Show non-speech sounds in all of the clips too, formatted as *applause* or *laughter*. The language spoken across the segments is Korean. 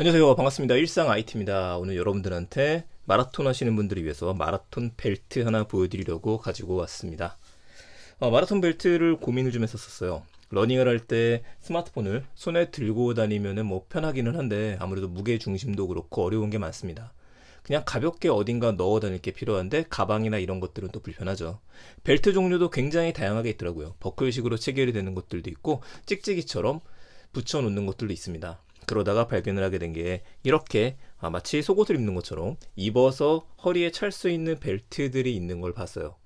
안녕하세요. 반갑습니다. 일상 IT입니다. 오늘 여러분들한테 마라톤 하시는 분들을 위해서 마라톤 벨트 하나 보여드리려고 가지고 왔습니다. 어, 마라톤 벨트를 고민을 좀 했었어요. 러닝을 할 때 스마트폰을 손에 들고 다니면은 뭐 편하기는 한데 아무래도 무게 중심도 그렇고 어려운 게 많습니다. 그냥 가볍게 어딘가 넣어 다닐 게 필요한데 가방이나 이런 것들은 또 불편하죠. 벨트 종류도 굉장히 다양하게 있더라고요. 버클식으로 체결이 되는 것들도 있고 찍찍이처럼 붙여 놓는 것들도 있습니다. 그러다가 발견을 하게 된 게 이렇게 아, 마치 속옷을 입는 것처럼 입어서 허리에 찰 수 있는 벨트들이 있는 걸 봤어요.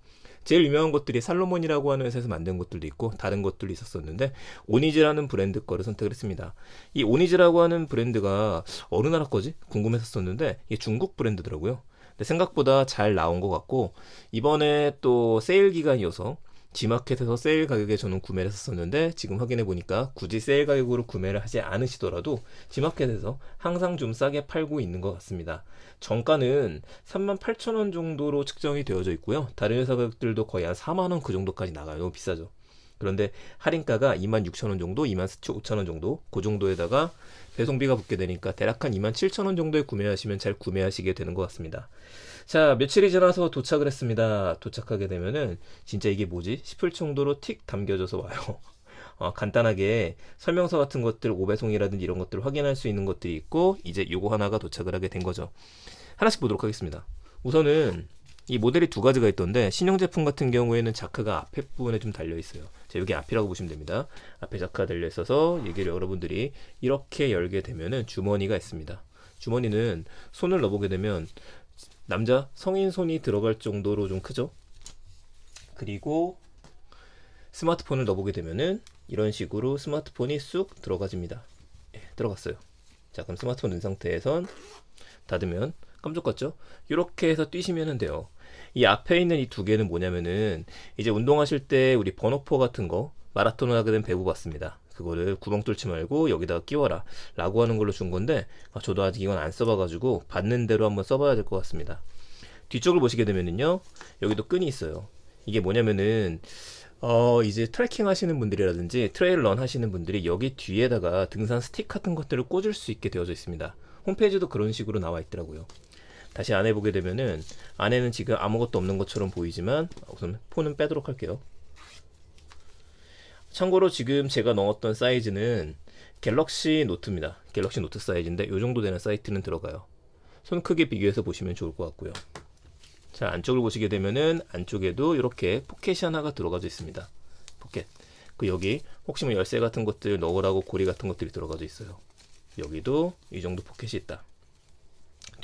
제일 유명한 것들이 살로몬이라고 하는 회사에서 만든 것들도 있고 다른 것들도 있었었는데 오니즈라는 브랜드 거를 선택을 했습니다. 이 오니즈라고 하는 브랜드가 어느 나라 거지? 궁금했었었는데 이게 중국 브랜드더라고요. 근데 생각보다 잘 나온 것 같고 이번에 또 세일 기간이어서 지마켓에서 세일 가격에 저는 구매를 했었는데 지금 확인해 보니까 굳이 세일 가격으로 구매를 하지 않으시더라도 지마켓에서 항상 좀 싸게 팔고 있는 것 같습니다. 정가는 38,000원 정도로 측정이 되어져 있고요. 다른 회사 가격들도 거의 한 4만원 그 정도까지 나가요. 너무 비싸죠. 그런데 할인가가 26,000원 정도, 25,000원 정도, 그 정도에다가 배송비가 붙게 되니까 대략 한 27,000원 정도에 구매하시면 잘 구매하시게 되는 것 같습니다. 자, 며칠이 지나서 도착을 했습니다. 도착하게 되면은 진짜 이게 뭐지? 싶을 정도로 틱 담겨져서 와요. *laughs* 어, 간단하게 설명서 같은 것들, 오배송이라든지 이런 것들을 확인할 수 있는 것들이 있고, 이제 요거 하나가 도착을 하게 된 거죠. 하나씩 보도록 하겠습니다. 우선은 이 모델이 두 가지가 있던데 신형 제품 같은 경우에는 자크가 앞에 부분에 좀 달려 있어요. 자, 여기 앞이라고 보시면 됩니다. 앞에 자크가 달려 있어서 얘기를 여러분들이 이렇게 열게 되면은 주머니가 있습니다. 주머니는 손을 넣어보게 되면 남자 성인 손이 들어갈 정도로 좀 크죠. 그리고 스마트폰을 넣어보게 되면은 이런 식으로 스마트폰이 쑥 들어가집니다. 예, 들어갔어요. 자, 그럼 스마트폰 넣은 상태에선 닫으면 깜짝 같죠? 이렇게 해서 뛰시면 돼요. 이 앞에 있는 이 두 개는 뭐냐면은 이제 운동하실 때 우리 번호포 같은 거 마라톤을 하게 된 배구 같습니다. 그거를 구멍 뚫지 말고 여기다가 끼워라 라고 하는 걸로 준 건데 아, 저도 아직 이건 안 써봐가지고 받는 대로 한번 써봐야 될 것 같습니다. 뒤쪽을 보시게 되면은요 여기도 끈이 있어요. 이게 뭐냐면은 어, 이제 트레킹 하시는 분들이라든지 트레일 런 하시는 분들이 여기 뒤에다가 등산 스틱 같은 것들을 꽂을 수 있게 되어져 있습니다. 홈페이지도 그런 식으로 나와 있더라고요. 다시 안에 보게 되면은 안에는 지금 아무것도 없는 것처럼 보이지만 우선 폰은 빼도록 할게요. 참고로 지금 제가 넣었던 사이즈는 갤럭시 노트입니다. 갤럭시 노트 사이즈인데 이 정도 되는 사이트는 들어가요. 손 크기 비교해서 보시면 좋을 것 같고요. 자 안쪽을 보시게 되면은 안쪽에도 이렇게 포켓이 하나가 들어가져 있습니다. 포켓. 그 여기 혹시 뭐 열쇠 같은 것들 넣으라고 고리 같은 것들이 들어가져 있어요. 여기도 이 정도 포켓이 있다.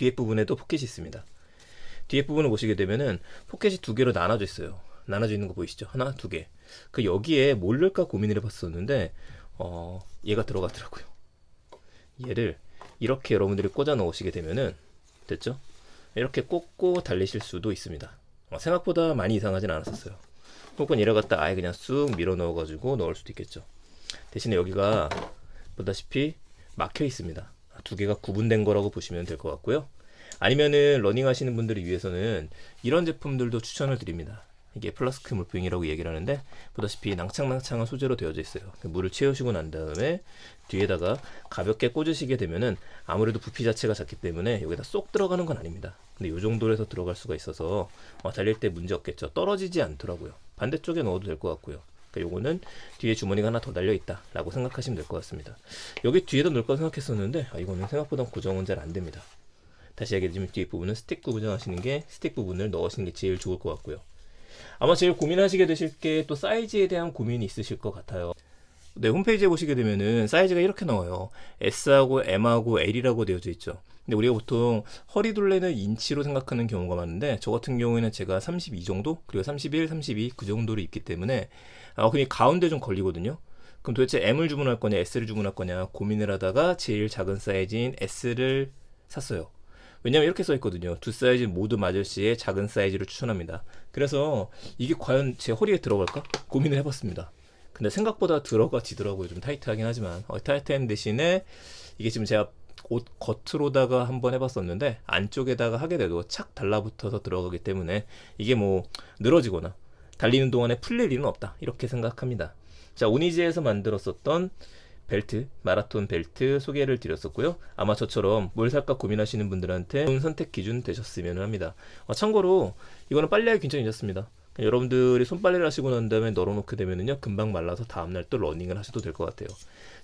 뒤에 부분에도 포켓이 있습니다. 뒤에 부분을 보시게 되면은 포켓이 두 개로 나눠져 있어요. 나눠져 있는 거 보이시죠? 하나, 두 개. 그 여기에 뭘 넣을까 고민을 해봤었는데 어, 얘가 들어가더라고요. 얘를 이렇게 여러분들이 꽂아 넣으시게 되면은 됐죠? 이렇게 꽂고 달리실 수도 있습니다. 어, 생각보다 많이 이상하진 않았었어요. 혹은 이래 갖다 아예 그냥 쑥 밀어 넣어가지고 넣을 수도 있겠죠. 대신에 여기가 보다시피 막혀 있습니다. 두 개가 구분된 거라고 보시면 될 것 같고요. 아니면은 러닝 하시는 분들을 위해서는 이런 제품들도 추천을 드립니다. 이게 플라스크 물병이라고 얘기를 하는데 보다시피 낭창낭창한 소재로 되어져 있어요. 그 물을 채우시고 난 다음에 뒤에다가 가볍게 꽂으시게 되면은 아무래도 부피 자체가 작기 때문에 여기다 쏙 들어가는 건 아닙니다. 근데 이 정도로 해서 들어갈 수가 있어서 어, 달릴 때 문제 없겠죠. 떨어지지 않더라고요. 반대쪽에 넣어도 될 것 같고요. 그러니까 요거는 뒤에 주머니가 하나 더 달려 있다라고 생각하시면 될 것 같습니다. 여기 뒤에도 넣을까 생각했었는데 아, 이거는 생각보다 고정은 잘 안 됩니다. 다시 얘기해드리면 뒤에 부분은 스틱 고정하시는 게 스틱 부분을 넣으시는 게 제일 좋을 것 같고요. 아마 제일 고민하시게 되실 게 또 사이즈에 대한 고민이 있으실 것 같아요. 네, 홈페이지에 보시게 되면은 사이즈가 이렇게 나와요. S하고 M하고 L이라고 되어져 있죠. 근데 우리가 보통 허리 둘레는 인치로 생각하는 경우가 많은데 저 같은 경우에는 제가 32 정도 그리고 31, 32 그 정도로 입기 때문에 아, 그냥 가운데 좀 걸리거든요. 그럼 도대체 M을 주문할 거냐 S를 주문할 거냐 고민을 하다가 제일 작은 사이즈인 S를 샀어요. 왜냐면 이렇게 써 있거든요. 두 사이즈 모두 맞을 시에 작은 사이즈를 추천합니다. 그래서 이게 과연 제 허리에 들어갈까 고민을 해봤습니다. 근데 생각보다 들어가지더라고요. 좀 타이트하긴 하지만 어, 타이트한 대신에 이게 지금 제가 옷 겉으로다가 한번 해봤었는데 안쪽에다가 하게 돼도 착 달라붙어서 들어가기 때문에 이게 뭐 늘어지거나 달리는 동안에 풀릴 일은 없다 이렇게 생각합니다. 자 오니지에서 만들었었던 벨트, 마라톤 벨트 소개를 드렸었고요. 아마 저처럼 뭘 살까 고민하시는 분들한테 좋은 선택 기준 되셨으면 합니다. 어, 참고로 이거는 빨래하기 굉장히 괜찮습니다. 여러분들이 손빨래를 하시고 난 다음에 널어놓게 되면은요 금방 말라서 다음날 또 러닝을 하셔도 될 것 같아요.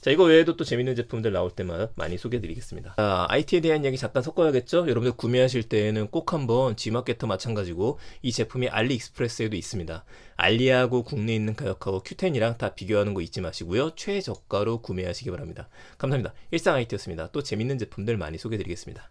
자 이거 외에도 또 재밌는 제품들 나올 때마다 많이 소개해드리겠습니다. 자, IT에 대한 이야기 잠깐 섞어야겠죠? 여러분들 구매하실 때에는 꼭 한번 G마켓과 마찬가지고 이 제품이 알리익스프레스에도 있습니다. 알리하고 국내에 있는 가격하고 Q10이랑 다 비교하는 거 잊지 마시고요. 최저가로 구매하시기 바랍니다. 감사합니다. 일상 IT였습니다. 또 재밌는 제품들 많이 소개해드리겠습니다.